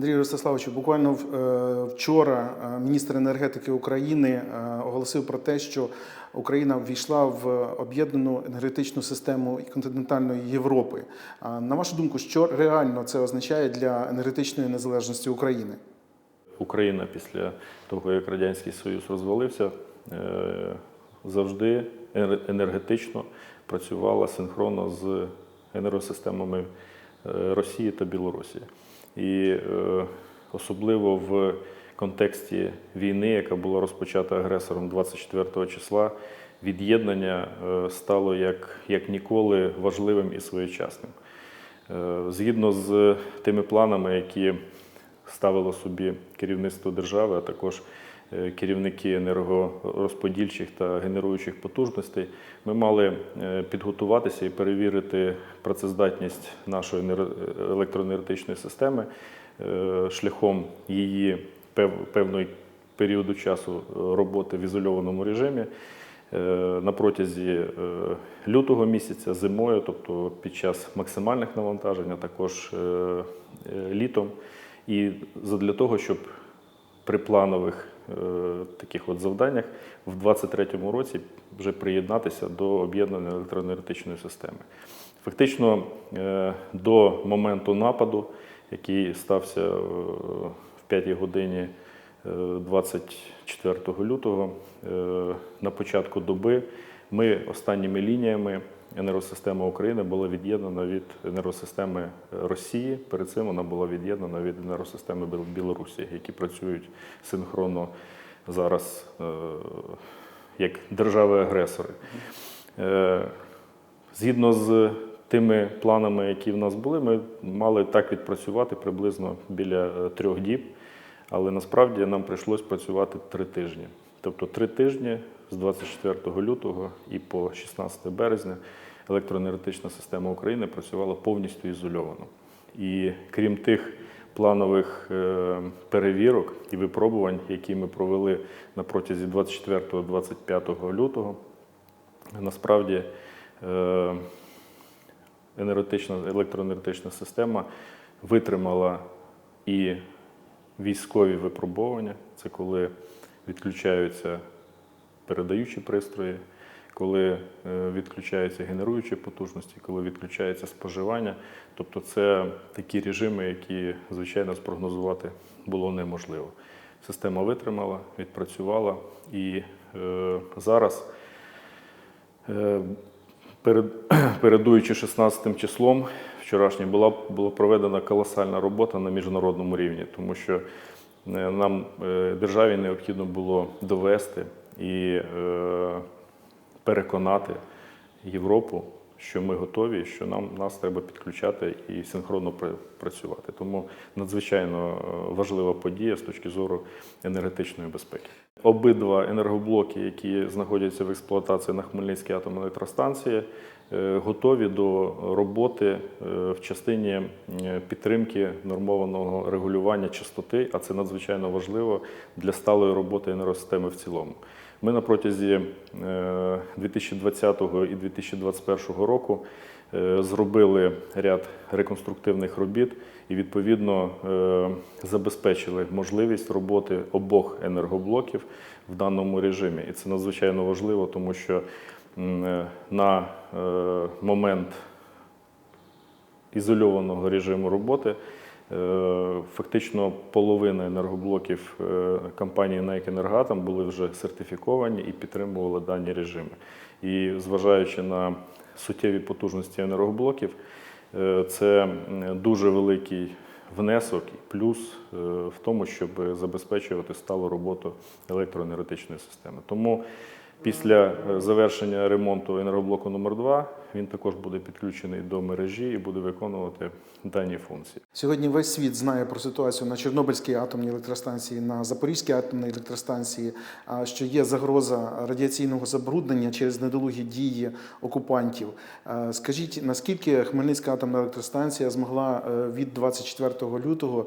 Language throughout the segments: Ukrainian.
Андрій Ростиславовичу, буквально е, вчора е, міністр енергетики України е, оголосив про те, що Україна ввійшла в об'єднану енергетичну систему континентальної Європи. На вашу думку, що реально це означає для енергетичної незалежності України? Україна після того, як Радянський Союз розвалився, завжди енер- енергетично працювала синхронно з енергосистемами Росії та Білорусі. І е, особливо в контексті війни, яка була розпочата агресором 24 числа, від'єднання е, стало як, як ніколи важливим і своєчасним. Е, Згідно з тими планами, які ставило собі керівництво держави, а також керівники енергорозподільчих та генеруючих потужностей, ми мали е, підготуватися і перевірити працездатність нашої електроенергетичної системи е, шляхом її певної періоду часу е, роботи в ізольованому режимі. Е, На протязі е, лютого місяця, зимою, тобто під час максимальних навантажень, а також е, е, літом, і для того, щоб при планових е, таких от завданнях в 2023 році вже приєднатися до об'єднаної електроенергетичної системи. Фактично е, до моменту нападу, який стався е, в 5 годині е, 24 лютого, е, на початку доби, ми останніми лініями енергосистема України була від'єднана від енергосистеми Росії. Перед цим вона була від'єднана від енергосистеми Білорусі, які працюють синхронно зараз е, як держави-агресори. Е, Згідно з тими планами, які в нас були, ми мали так відпрацювати приблизно біля е, трьох діб, але насправді нам прийшлось працювати три тижні. Тобто три тижні з 24 лютого і по 16 березня електроенергетична система України працювала повністю ізольовано. І крім тих планових е, перевірок і випробувань, які ми провели на протязі 24-25 лютого, насправді е, енергетична, електроенергетична система витримала і військові випробування. Це коли відключаються передаючі пристрої, коли е, відключаються генеруючі потужності, коли відключається споживання. Тобто це такі режими, які, звичайно, спрогнозувати було неможливо. Система витримала, відпрацювала і е, зараз. Е, Перед, передуючи 16 числом вчорашнім була, була проведена колосальна робота на міжнародному рівні, тому що е, нам е, державі необхідно було довести і е, переконати Європу, що ми готові, що нам нас треба підключати і синхронно працювати. Тому надзвичайно е, важлива подія з точки зору енергетичної безпеки. Обидва енергоблоки, які знаходяться в експлуатації на Хмельницькій атомній електростанції, е, готові до роботи в частині підтримки нормованого регулювання частоти, а це надзвичайно важливо для сталої роботи енергосистеми в цілому. Ми на протязі е, 2020 і 2021 року е, зробили ряд реконструктивних робіт і відповідно е, забезпечили можливість роботи обох енергоблоків в даному режимі. І це надзвичайно важливо, тому що е, на е, момент ізольованого режиму роботи. Е, Фактично половина енергоблоків е, компанії «НЕК Енергатом були вже сертифіковані і підтримували дані режими. І зважаючи на суттєві потужності енергоблоків, е, це дуже великий внесок і плюс в тому, щоб забезпечувати сталу роботу електроенергетичної системи. Тому Після е, завершення ремонту енергоблоку номер 2 він також буде підключений до мережі і буде виконувати дані функції. Сьогодні весь світ знає про ситуацію на Чорнобильській атомній електростанції, на Запорізькій атомній електростанції, що є загроза радіаційного забруднення через недолугі дії окупантів. Е, Скажіть, наскільки Хмельницька атомна електростанція змогла е, від 24 лютого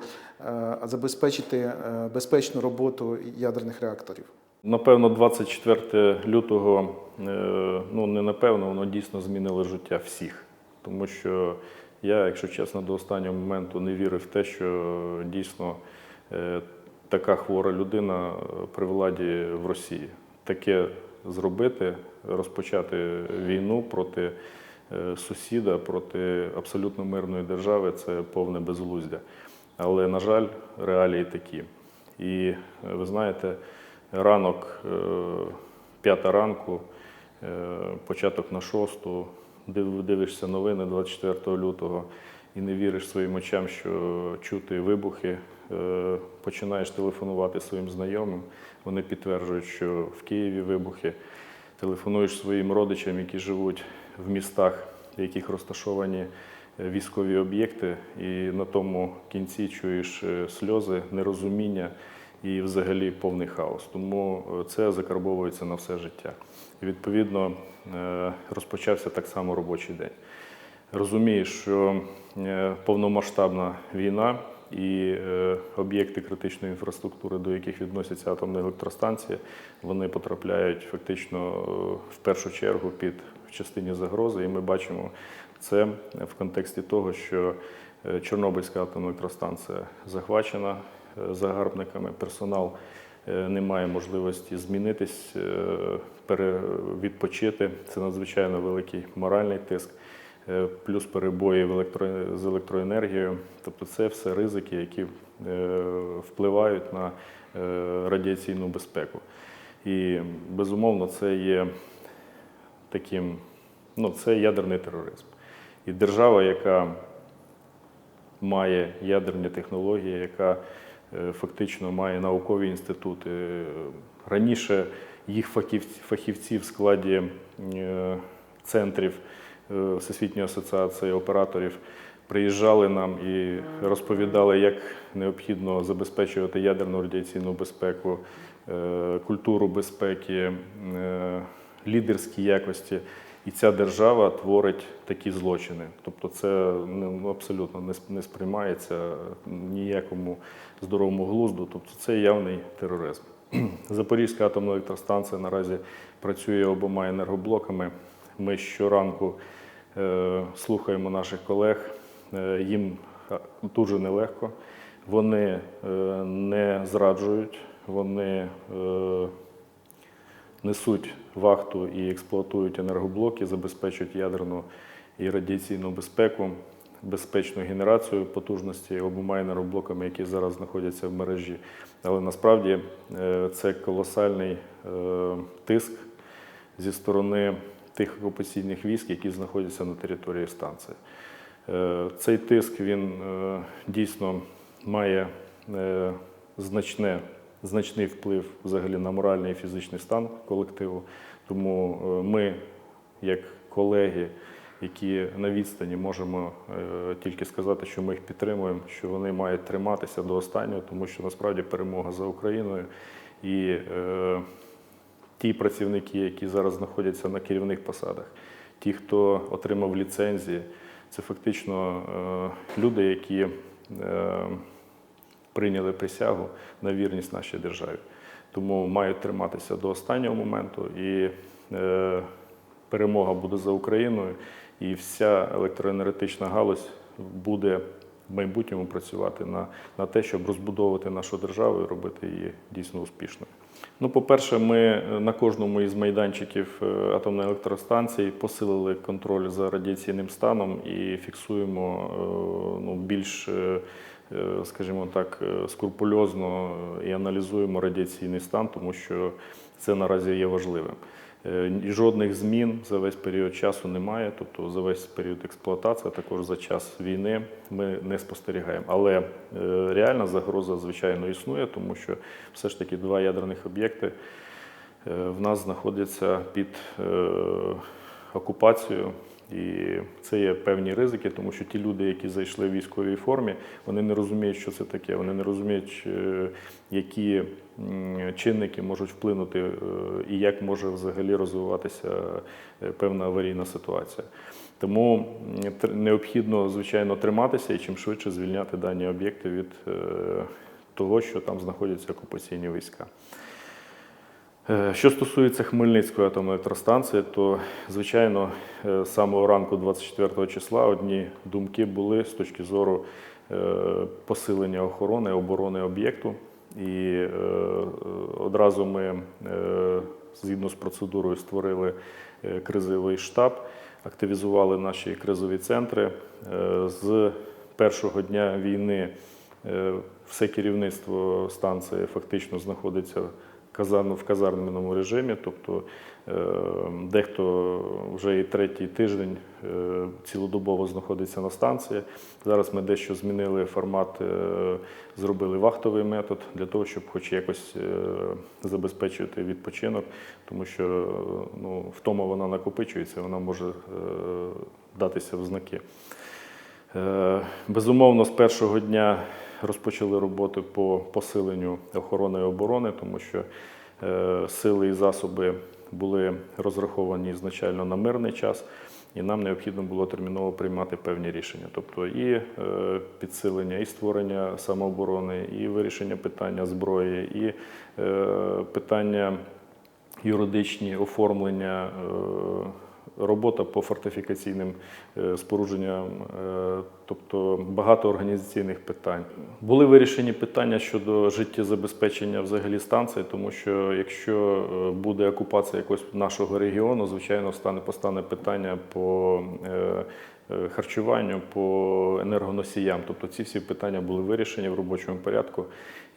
забезпечити безпечну роботу ядерних реакторів? Напевно, 24 лютого, е, ну не напевно, воно дійсно змінило життя всіх, тому що Я, якщо чесно, до останнього моменту не вірив в те, що дійсно е, така хвора людина е, при владі в Росії. Таке зробити, розпочати війну проти сусіда, проти абсолютно мирної держави це повне безглуздя. Але, на жаль, реалії такі. І ви знаєте, ранок, е, п'ята ранку, е, початок на шосту, див- дивишся новини 24 лютого і не віриш своїм очам, що чути вибухи, е, починаєш телефонувати своїм знайомим. Вони підтверджують, що в Києві вибухи. Телефонуєш своїм родичам, які живуть в містах, в яких розташовані військові об'єкти, і на тому кінці чуєш сльози, нерозуміння і взагалі повний хаос. Тому е, це закарбовується на все життя. І відповідно е, розпочався так само робочий день. Розумієш, що е, повномасштабна війна і об'єкти критичної інфраструктури, до яких відносяться атомні електростанції, вони потрапляють фактично в першу чергу під в частині загрози. І ми бачимо це в контексті того, що Чорнобильська атомна електростанція захвачена загарбниками, персонал е, не має можливості змінитись, е, відпочити. Це надзвичайно великий моральний тиск. Е, плюс перебої в електро... з електроенергією. Тобто це все ризики, які е, впливають на е, радіаційну безпеку. І безумовно, це є таким, ну, це ядерний тероризм. І держава, яка має ядерні технології, яка е, фактично має наукові інститути. Е, Раніше їх фахівці, в складі е, центрів е, Всесвітньої асоціації операторів приїжджали нам і розповідали, як необхідно забезпечувати ядерну радіаційну безпеку, е, культуру безпеки, е, лідерські якості. І ця держава творить такі злочини. Тобто це ну, абсолютно не сприймається ніякому здоровому глузду. Тобто це явний тероризм. Запорізька атомна електростанція наразі працює обома енергоблоками. Ми щоранку е, слухаємо наших колег. Е, їм е, дуже нелегко. Вони е, не зраджують, вони е, несуть вахту і експлуатують енергоблоки, забезпечують ядерну і радіаційну безпеку, безпечну генерацію потужності обома енергоблоками, які зараз знаходяться в мережі. Але насправді е, це колосальний е, тиск зі сторони тих окупаційних військ, які знаходяться на території станції. Е, Цей тиск він дійсно має значне, значний вплив взагалі на моральний і фізичний стан колективу. Тому е, ми, як колеги, які на відстані можемо е, тільки сказати, що ми їх підтримуємо, що вони мають триматися до останнього, тому що насправді перемога за Україною і е, ті працівники, які зараз знаходяться на керівних посадах, ті, хто отримав ліцензії, це фактично люди, які прийняли присягу на вірність нашій державі. Тому мають триматися до останнього моменту, і е, перемога буде за Україною, і вся електроенергетична галузь буде в майбутньому працювати на, на те, щоб розбудовувати нашу державу і робити її дійсно успішною. Ну, по-перше, ми е, на кожному із майданчиків е, атомної електростанції посилили контроль за радіаційним станом і фіксуємо е, ну, більш, скажімо так, е, скрупульозно і аналізуємо радіаційний стан, тому що це наразі є важливим. Е, Жодних змін за весь період часу немає, тобто за весь період експлуатації, а також за час війни ми не спостерігаємо. Але е, реальна загроза, звичайно, існує, тому що все ж таки два ядерних об'єкти е, в нас знаходяться під е, окупацією. І це є певні ризики, тому що ті люди, які зайшли в військовій формі, вони не розуміють, що це таке. Вони не розуміють, е, які чинники можуть вплинути е, і як може взагалі розвиватися е, певна аварійна ситуація. Тому необхідно, звичайно, триматися і чим швидше звільняти дані об'єкти від того, що там знаходяться окупаційні війська. Е, Що стосується Хмельницької атомної електростанції, то звичайно е, з самого ранку 24 числа одні думки були з точки зору е, посилення охорони, оборони об'єкту. І одразу ми згідно з процедурою створили кризовий штаб, активізували наші кризові центри. З першого дня війни все керівництво станції фактично знаходиться в казарменому режимі, тобто е, дехто вже і третій тиждень е, цілодобово знаходиться на станції. Зараз ми дещо змінили формат, е, зробили вахтовий метод для того, щоб хоч якось забезпечувати відпочинок, тому що ну, втома вона накопичується, вона може датися в знаки. Безумовно, з першого дня розпочали роботу по посиленню охорони і оборони, тому що е, сили і засоби були розраховані ізначально на мирний час, і нам необхідно було терміново приймати певні рішення. Тобто і е, підсилення, і створення самооборони, і вирішення питання зброї, і е, питання юридичні оформлення. Робота по фортифікаційним е, спорудженням, е, тобто багато організаційних питань. Були вирішені питання щодо життєзабезпечення взагалі станції, тому що якщо е, буде окупація якогось нашого регіону, звичайно, стане постане питання по харчуванню, по енергоносіям. Тобто ці всі питання були вирішені в робочому порядку,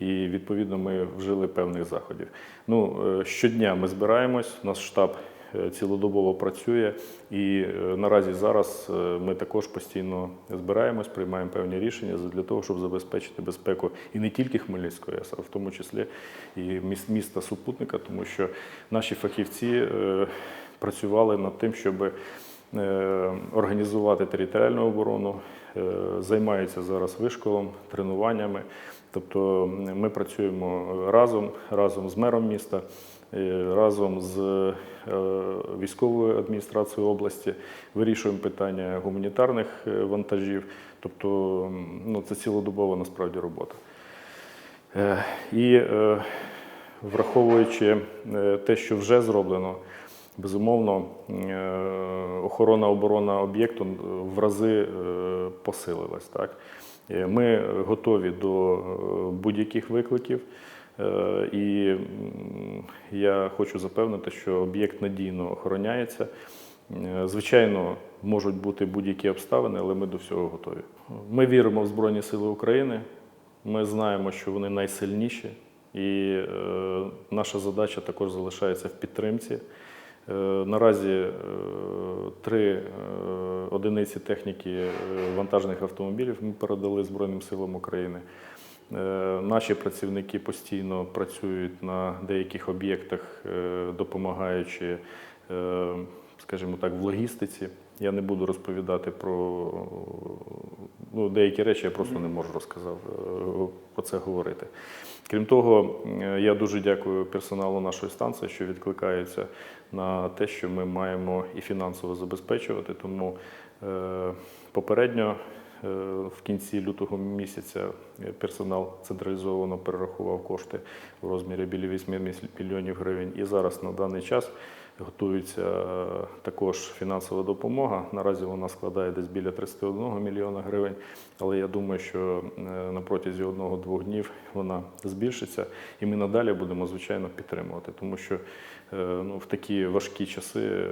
і відповідно ми вжили певних заходів. Ну щодня ми збираємось, наш штаб е, цілодобово працює, і е, наразі зараз е, ми також постійно збираємось, приймаємо певні рішення для того, щоб забезпечити безпеку і не тільки Хмельницької а в тому числі і міс- міста супутника, тому що наші фахівці е, працювали над тим, щоб е, організувати територіальну оборону, е, займаються зараз вишколом, тренуваннями. Тобто ми працюємо разом, разом з мером міста, е, разом з е, військовою адміністрацією області, вирішуємо питання гуманітарних вантажів. Тобто ну, це цілодобова насправді робота. І враховуючи те, що вже зроблено, безумовно, е, охорона оборона об'єкту в рази е, посилилась. Так? Е, Ми готові до е, будь-яких викликів. Е, І я хочу запевнити, що об'єкт надійно охороняється. Е, Звичайно, можуть бути будь-які обставини, але ми до всього готові. Ми віримо в Збройні Сили України. Ми знаємо, що вони найсильніші, і е, наша задача також залишається в підтримці. Е, наразі е, три е, одиниці техніки вантажних автомобілів ми передали Збройним силам України. Наші працівники постійно працюють на деяких об'єктах, допомагаючи, скажімо так, в логістиці. Я не буду розповідати про ну, деякі речі, я просто не можу розказав е, про це говорити. Крім того, е, я дуже дякую персоналу нашої станції, що відкликається на те, що ми маємо і фінансово забезпечувати. Тому е, попередньо е, в кінці лютого місяця персонал централізовано перерахував кошти в розмірі біля 8 мільйонів гривень. І зараз на даний час готується також фінансова допомога. Наразі вона складає десь біля 31 мільйона гривень. Але я думаю, що е, на протязі одного-двох днів вона збільшиться, і ми надалі будемо звичайно підтримувати, тому що е, ну, в такі важкі часи, е,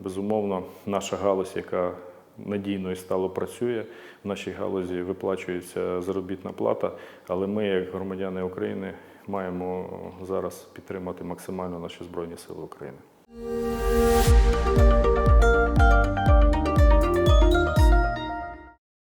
безумовно, наша галузь, яка надійно і стало працює, в нашій галузі виплачується заробітна плата, але ми, як громадяни України, маємо зараз підтримати максимально наші Збройні Сили України. Thank you.